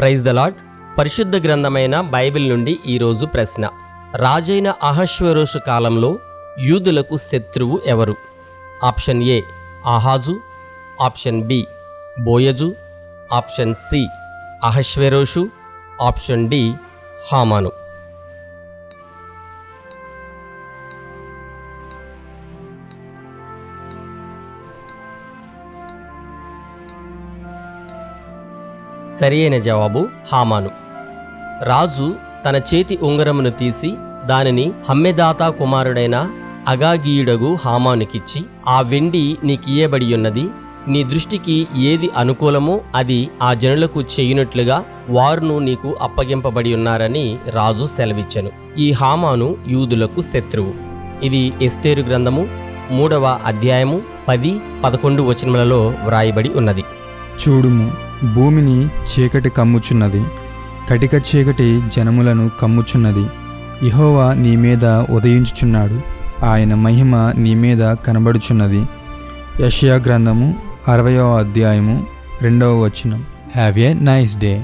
Praise the lord పరిశుద్ధ గ్రంథమైన Bible నుండి ఈరోజు ప్రశ్న. రాజైన అహశ్వరోషు కాలంలో యూదులకు శత్రువు ఎవరు? ఆప్షన్ ఏ ఆహాజు. ఆప్షన్ బి బోయజు. ఆప్షన్ సి అహశ్వరోషు ఆప్షన్ డి హామాను. సరియైన జవాబు హామాను. రాజు తన చేతి ఉంగరమును తీసి దానిని హమ్మెదాతా కుమారుడైన అగాగీయుడగు హామానుకిచ్చి ఆ వెండి నీకియ్యబడి ఉన్నది నీ దృష్టికి ఏది అనుకూలమో అది ఆ జనులకు చేయునట్లుగా వారును నీకు అప్పగింపబడి ఉన్నారని రాజు సెలవిచ్చెను. ఈ హామాను యూదులకు శత్రువు. ఇది ఎస్తేరు గ్రంథము మూడవ అధ్యాయము పది పదకొండు వచనములలో వ్రాయబడి ఉన్నది. చూడుము. భూమిని చీకటి కమ్ముచున్నది కటిక చీకటి జనములను కమ్ముచున్నది. ఇహోవా నీ మీద ఉదయించుచున్నాడు ఆయన మహిమ నీ మీద కనబడుచున్నది. యషయా గ్రంథము అరవయో అధ్యాయము రెండవ వచనం. Have a nice day